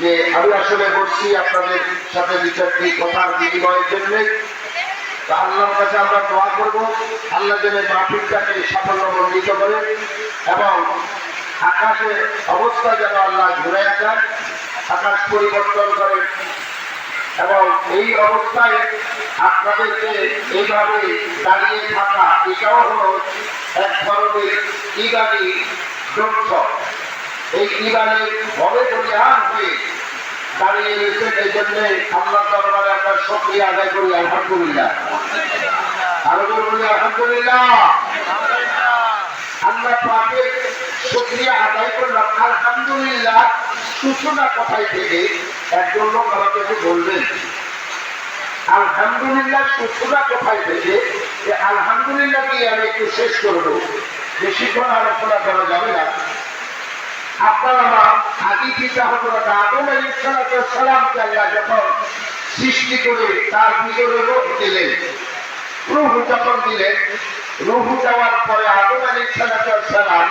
যে আমি আসলে বসছি আপনাদের সাথে দু চারটি কথার বিনিময়ের জন্য। আল্লাহর কাছে আমরা দোয়া করব। আল্লাহ যেন মাহফিলটাকে সাফল্যমণ্ডিত করে এবং আকাশের অবস্থা যেন আল্লাহ ঘুরে যান আকাশ পরিবর্তন করে। এবং এই অবস্থায় আপনাদেরকে এইভাবে দাঁড়িয়ে থাকা এটাও হলো এক ধরনের ইরানি গ্রন্থ। এই এই আমরা আদায় আলহামদুলিল্লাহ। শুক্রিয়া আদায় করলাম আলহামদুলিল্লাহ। থেকে? একজন লোক বলবেন। আলহামদুলিল্লাহ যে আলহামদুলিল্লাহ আমি একটু শেষ করব বেশিক্ষণ আলোচনা করা যাবে না। আপনার আমার আদি পিতা হজরত আদম আলী সালামকে আল্লাহ যখন সৃষ্টি করে তার ভিতরে রোগ দিলেন রুহু যখন দিলেন রুহু দেওয়ার পরে আদম আলী সালাম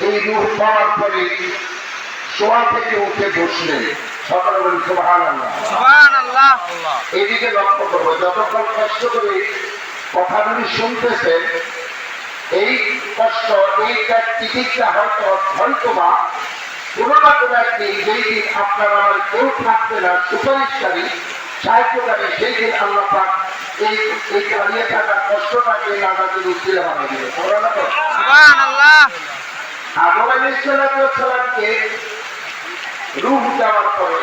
এই রুহ পাওয়ার পরে শোয়া থেকে উঠে বসলেন। এদিকে লক্ষ্য করব যতক্ষণ কষ্ট করে কথাগুলি শুনতেছেন এই কষ্ট এই চিকিৎসা হয়তো হয়তো বা কোনো না কোনো একদিন যেই দিন আপনার আমার কেউ থাকবে না সুপারিশকারী সাহায্যকারী সেই দিন আল্লাহ পাক এই এই দাঁড়িয়ে থাকা কষ্টটাকে করোনা তো? সুবহানাল্লাহ। আদম আলাইসালামকে রুহ দেওয়ার পরে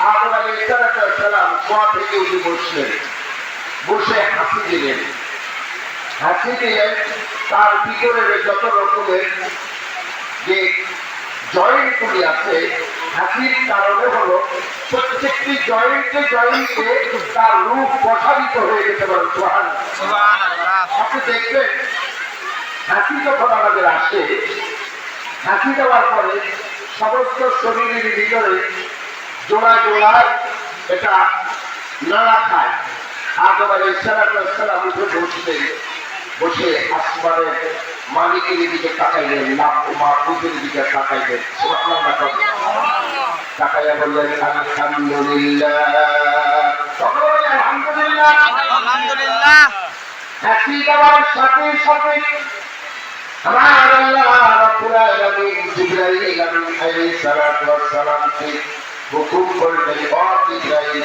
আদম আলাইসালাম শোয়া থেকে উঠে বসলেন। বসে হাসি দিলেন। হাসি দিলেন তার ভিতরে যত রকমের যে জয়েন্টগুলি আছে হাসির কারণে হলো প্রত্যেকটি জয়েন্টে জয়েন্টে তার রূপ প্রসারিত হয়ে যেতে পারে। সোহান আপনি দেখবেন হাসি যখন আমাদের আসে হাসি দেওয়ার পরে সমস্ত শরীরের ভিতরে জোড়া জোড়ায় এটা নাড়া খায়। আলী সালাম উঠে বসলেন বসে আসমানের মালিকের দিকে তাকাইলেন মাহফুজের দিকে তাকাইলেন। তাকাইয়া বললেন আলহামদুলিল্লাহ। আলহামদুলিল্লাহ। আলহামদুলিল্লাহ হাসি দেওয়ার সাথে সাথে আমার আল্লাহ রাব্বুল আলামিন জিবরাইল আলাইহিস সালাতু ওয়াস সালামকে হুকুম করলেন ও জিবরাইল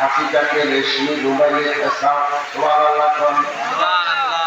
হাসিটাকে রেশমি রুমাইলে পেশা সুবহানাল্লাহ।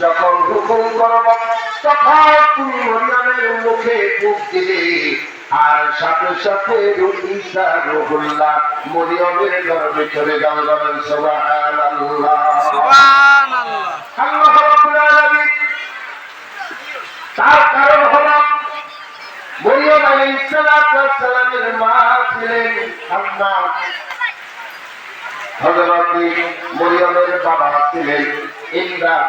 যখন হুকুম করব তখন তুমি মরিয়মের মুখে ফুক দিলে। আর সাথে সাথে ঈসা রুহুল্লাহ মরিয়মের গর্ভে চলে যাবে বলেন সুবহানাল্লাহ। সুবহানাল্লাহ। আল্লাহ রাব্বুল আলামিন তার কারণ হলো মরিয়ম আলাইহিস সালামের মা ছিলেন আম্মা হযরত মরিয়মের বাবা ছিলেন ইমরান।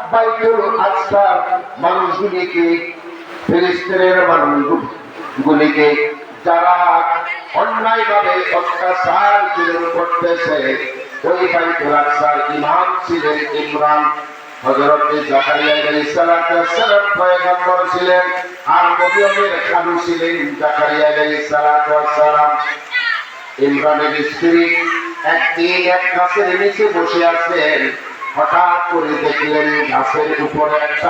মানুষগুলিকে যারা অন্যায়ভাবে অত্যাচার জুলুম করতেছে, ওই বাইতুল আকসার ইমাম ছিলেন ইমরান। হযরত জাকারিয়া আলাইহিস সালাতু পয়গম্বর ছিলেন স্ত্রী একদিন এক গাছের নিচে বসে আছেন। হঠাৎ করে দেখলেন গাছের উপরে একটা